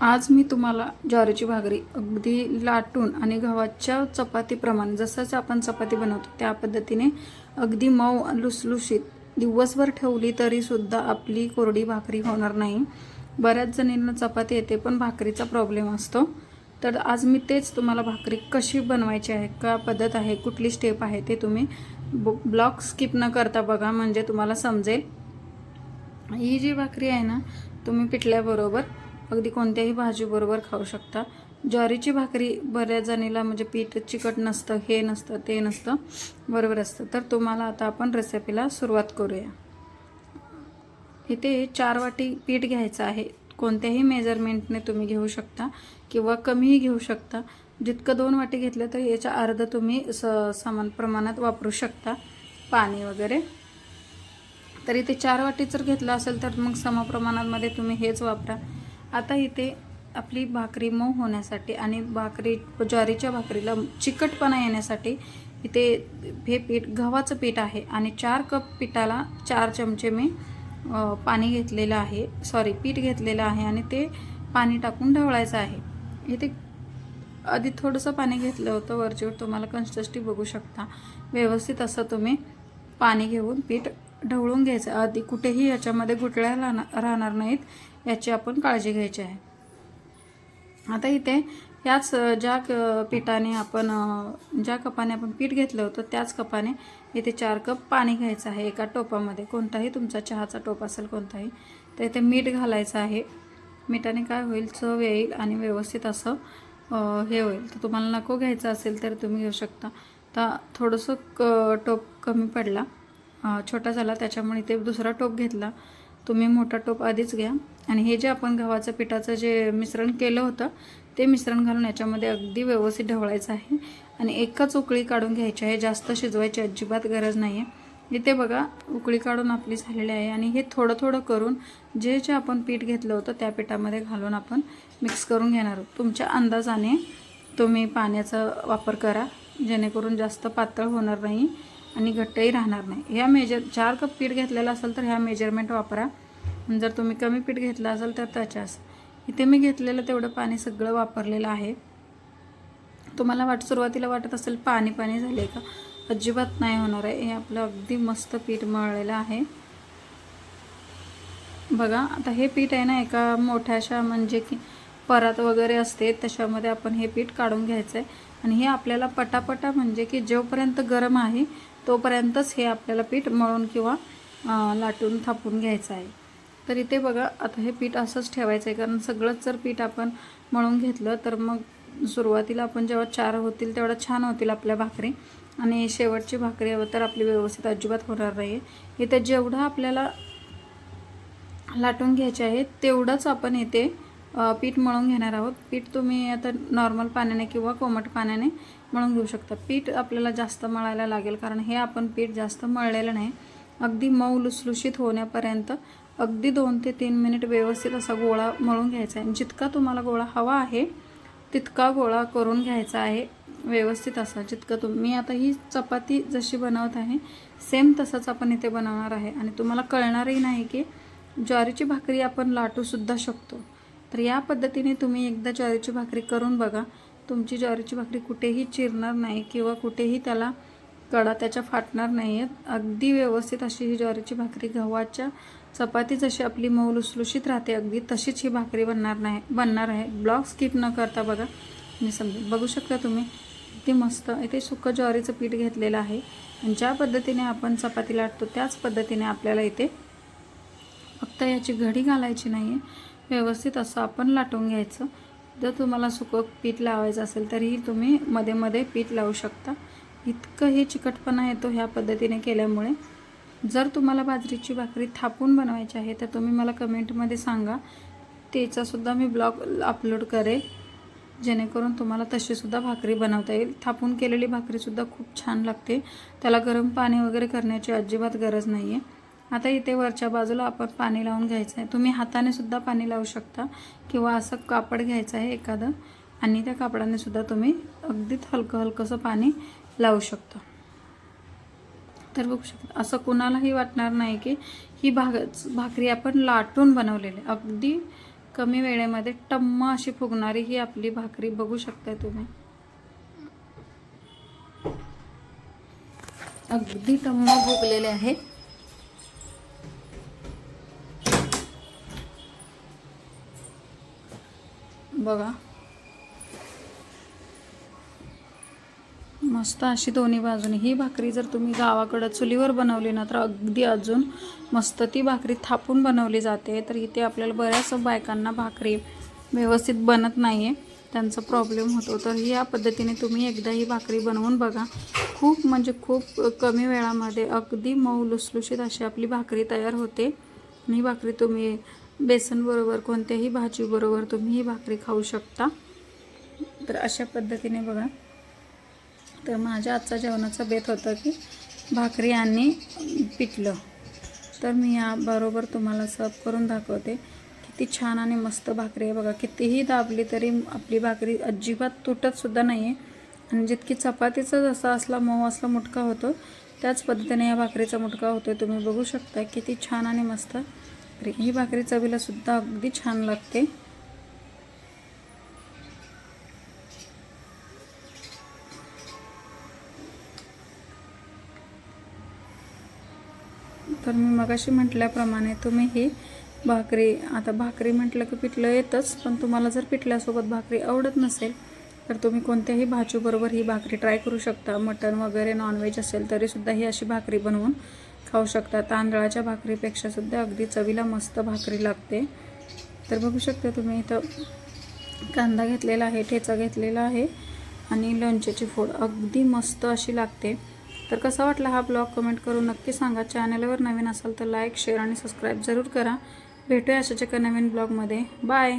आज मी तुम्हाला ज्वारीची भाकरी अगदी लाटून आणि गव्हाच्या चपातीप्रमाणे जसंच आपण चपाती बनवतो त्या पद्धतीने अगदी मऊ लुसलुशीत दिवसभर ठेवली तरीसुद्धा आपली कोरडी भाकरी होणार नाही. बऱ्याच जणींना चपाती येते पण भाकरीचा प्रॉब्लेम असतो. तर आज मी तेच तुम्हाला भाकरी कशी बनवायची आहे का पद्धत आहे कुठली स्टेप आहे ते तुम्ही ब्लॉक स्किप न करता बघा म्हणजे तुम्हाला समजेल. ही जी भाकरी आहे ना तुम्ही पिठल्याबरोबर अगदी कोणत्याही भाजीबरोबर खाऊ शकता. ज्वारीची भाकरी बऱ्याच जणीला म्हणजे पीठ चिकट नसतं हे नसतं ते नसतं बरोबर असतं. तर तुम्हाला आता आपण रेसिपीला सुरुवात करूया. इथे चार वाटी पीठ घ्यायचं आहे. कोणत्याही मेजरमेंटने तुम्ही घेऊ शकता किंवा कमीही घेऊ शकता. जितकं दोन वाटी घेतलं तर याच्या अर्ध तुम्ही स समान प्रमाणात वापरू शकता. पाणी वगैरे. तर इथे चार वाटी जर घेतलं असेल तर मग समप्रमाणामध्ये तुम्ही हेच वापरा. आता इथे आपली भाकरी मऊ होण्यासाठी आणि भाकरी ज्वारीच्या भाकरीला चिकटपणा येण्यासाठी इथे हे पीठ गव्हाचं पीठ आहे आणि चार कप पिठाला चार चमचे मी पाणी घेतलेलं आहे. सॉरी पीठ घेतलेलं आहे आणि ते पाणी टाकून ढवळायचं आहे. इथे आधी थोडंसं पाणी घेतलं होतं वरचीवर तुम्हाला कन्स्टस्टी बघू शकता. व्यवस्थित असं तुम्ही पाणी घेऊन पीठ ढवळून घ्यायचं. आधी कुठेही याच्यामध्ये गुटळ्या राहणार राहणार नाहीत. याची आपण काळजी घ्यायची आहे. आता इथे याच ज्या क- पिठाने आपण ज्या कपाने आपण पीठ घेतलं होतं त्याच कपाने इथे चार कप पाणी घ्यायचं आहे एका टोपामध्ये. कोणताही तुमचा चहाचा टोप असेल कोणताही तर इथे मीठ घालायचं आहे. मिठाने काय होईल? चव येईल आणि व्यवस्थित असं हे होईल. तर तुम्हाला नको घ्यायचं असेल तर तुम्ही घेऊ शकता. तर थोडंसं क टोप कमी पडला छोटा झाला त्याच्यामुळे इथे दुसरा टोप घेतला. तुम्ही मोठा टोप आधीच घ्या. आणि हे जे आपण गव्हाचं पिठाचं जे मिश्रण केलं होतं ते मिश्रण घालून याच्यामध्ये अगदी व्यवस्थित ढवळायचं आहे. आणि एकच उकळी काढून घ्यायची आहे जास्त शिजवायची अजिबात गरज नाही आहे इथे बघा उकळी काढून आपली झालेली आहे. आणि हे थोडं थोडं करून जे जे आपण पीठ घेतलं होतं त्या पिठामध्ये घालून आपण मिक्स करून घेणार आहोत. तुमच्या अंदाजाने तुम्ही पाण्याचा वापर करा जेणेकरून जास्त पातळ होणार नाही आणि घट्टही राहणार नाही. ह्या मेजर चार कप पीठ घेतलेलं असेल तर ह्या मेजरमेंट वापरा. जर तुम्ही कमी पीठ घेतलं असेल तर त्याच्यास. इथे मी घेतलेलं तेवढं पाणी सगळं वापरलेलं आहे. तुम्हाला वाट सुरुवातीला वाटत असेल पाणी पाणी झाले का? अजिबात नाही होणार आहे. हे आपलं अगदी मस्त पीठ मळलेलं आहे. बघा आता हे पीठ आहे ना एका मोठ्याशा म्हणजे की परात वगैरे असते त्याच्यामध्ये आपण हे पीठ काढून घ्यायचं आहे आणि हे आपल्याला पटापटा म्हणजे की जोपर्यंत गरम आहे तोपर्यंतच हे आपल्याला पीठ मळून किंवा लाटून थापून घ्यायचं आहे. तर इथे बघा आता हे पीठ असंच ठेवायचं आहे कारण सगळंच जर पीठ आपण मळून घेतलं तर मग सुरुवातीला आपण जेव्हा चार होतील तेवढा छान होतील आपल्या भाकरी. आणि शेवटची भाकरी हवं तर आपली व्यवस्थित अजिबात होणार नाही आहे इथे जेवढं आपल्याला लाटून घ्यायचे आहे तेवढंच आपण इथे पीठ मळून घेणार आहोत. पीठ तुम्ही आता नॉर्मल पाण्याने किंवा कोमट पाण्याने मळून घेऊ शकता. पीठ आपल्याला जास्त मळायला लागेल कारण हे आपण पीठ जास्त मळलेलं नाही. अगदी मऊ लुसलुशीत होण्यापर्यंत अगदी दोन ते तीन मिनिट व्यवस्थित असा गोळा मळून घ्यायचा आहे. आणि जितका तुम्हाला गोळा हवा आहे तितका गोळा करून घ्यायचा आहे व्यवस्थित असा. जितकं तुम्ही आता ही चपाती जशी बनवत आहे सेम तसंच आपण इथे बनवणार आहे. आणि तुम्हाला कळणारही नाही की ज्वारीची भाकरी आपण लाटूसुद्धा शकतो. तर या पद्धतीने तुम्ही एकदा ज्वारीची भाकरी करून बघा. तुमची ज्वारीची भाकरी कुठेही चिरणार नाही किंवा कुठेही त्याला कडा त्याच्या फाटणार नाही आहेत अगदी व्यवस्थित अशी ही ज्वारीची भाकरी गव्हाच्या चपाती जशी आपली मऊ लुसलुशीत राहते अगदी तशीच ही भाकरी बनणार नाही बनणार आहे. ब्लॉग स्किप न करता बघा. मी समजेल बघू शकता तुम्ही. किती मस्त. इथे सुकं ज्वारीचं पीठ घेतलेलं आहे. आणि ज्या पद्धतीने आपण चपाती लाटतो त्याच पद्धतीने आपल्याला इथे फक्त याची घडी घालायची नाही आहे व्यवस्थित असं आपण लाटून घ्यायचं. जर तुम्हाला सुकं पीठ लावायचं असेल तरीही तुम्ही मध्ये मध्ये पीठ लावू शकता. इतकं हे चिकटपणा येतो ह्या पद्धतीने केल्यामुळे. जर तुम्हाला बाजरीची भाकरी थापून बनवायची आहे तर तुम्ही मला कमेंटमध्ये सांगा. त्याचासुद्धा मी ब्लॉग अपलोड करेल. जेणेकरून तुम्हाला तशीसुद्धा भाकरी बनवता येईल. थापून केलेली भाकरीसुद्धा खूप छान लागते. त्याला गरम पाणी वगैरे करण्याची अजिबात गरज नाही आहे आता इथे वरच्या बाजूला आपण पाणी लावून घ्यायचं आहे. तुम्ही हाताने सुद्धा पाणी लावू शकता किंवा असं कापड घ्यायचं आहे एखादं. आणि त्या कापडाने सुद्धा तुम्ही अगदीच हलकं हलकंसं पाणी लावू शकता. तर बघू शकता. असं कुणालाही वाटणार नाही की ही भाग भाकरी आपण लाटून बनवलेली. आहे. अगदी कमी वेळेमध्ये टम्म अशी फुगणारी ही आपली भाकरी बघू शकता तुम्ही. अगदी टम्म फुगलेले आहे. बघा. मस्त अशी दोन्ही बाजूने. ही भाकरी जर तुम्ही गावाकडं चुलीवर बनवली ना तर अगदी अजून मस्त ती भाकरी थापून बनवली जाते. तर इथे आपल्याला बऱ्याच बायकांना भाकरी व्यवस्थित बनत नाही आहे त्यांचा प्रॉब्लेम होतो तर या पद्धतीने तुम्ही एकदा ही भाकरी बनवून बघा. खूप म्हणजे खूप कमी वेळामध्ये अगदी मऊ लुसलुशीत अशी आपली भाकरी तयार होते. ही भाकरी तुम्ही बेसनबरोबर कोणत्याही भाजीबरोबर तुम्ही ही भाकरी खाऊ शकता. तर अशा पद्धतीने बघा. तर माझ्या आजचा जेवणाचा बेत होता की भाकरी आणि पिठलं. तर मी याबरोबर तुम्हाला सर्व करून दाखवते. किती छान आणि मस्त भाकरी आहे बघा. कितीही दाबली तरी आपली भाकरी अजिबात तुटतसुद्धा नाही आहे आणि जितकी चपातीचा जसा असला मऊ असला मुटका होतो त्याच पद्धतीने या भाकरीचा मुटका होतो तुम्ही बघू शकता किती छान आणि मस्त ही भाकरी चवीलासुद्धा अगदी छान लागते. तर मी मगाशी म्हटल्याप्रमाणे तुम्ही ही भाकरी आता भाकरी म्हटलं की पिठलं येतच पण तुम्हाला जर पिठल्यासोबत भाकरी आवडत नसेल तर तुम्ही कोणत्याही भाजीबरोबर ही भाकरी ट्राय करू शकता. मटण वगैरे नॉनव्हेज असेल तरीसुद्धा ही अशी भाकरी बनवून खाऊ शकता. तांदळाच्या भाकरीपेक्षासुद्धा अगदी चवीला मस्त भाकरी लागते. तर बघू शकता तुम्ही इथं कांदा घेतलेला आहे ठेचा घेतलेला आहे आणि लोणच्याची फोड अगदी मस्त अशी लागते. तर कसा वाटला हा ब्लॉग कमेंट करून नक्की सांगा. चॅनलवर नवीन असाल तर लाईक शेअर आणि सबस्क्राईब जरूर करा. भेटूया अशाच एका नवीन ब्लॉगमध्ये. बाय!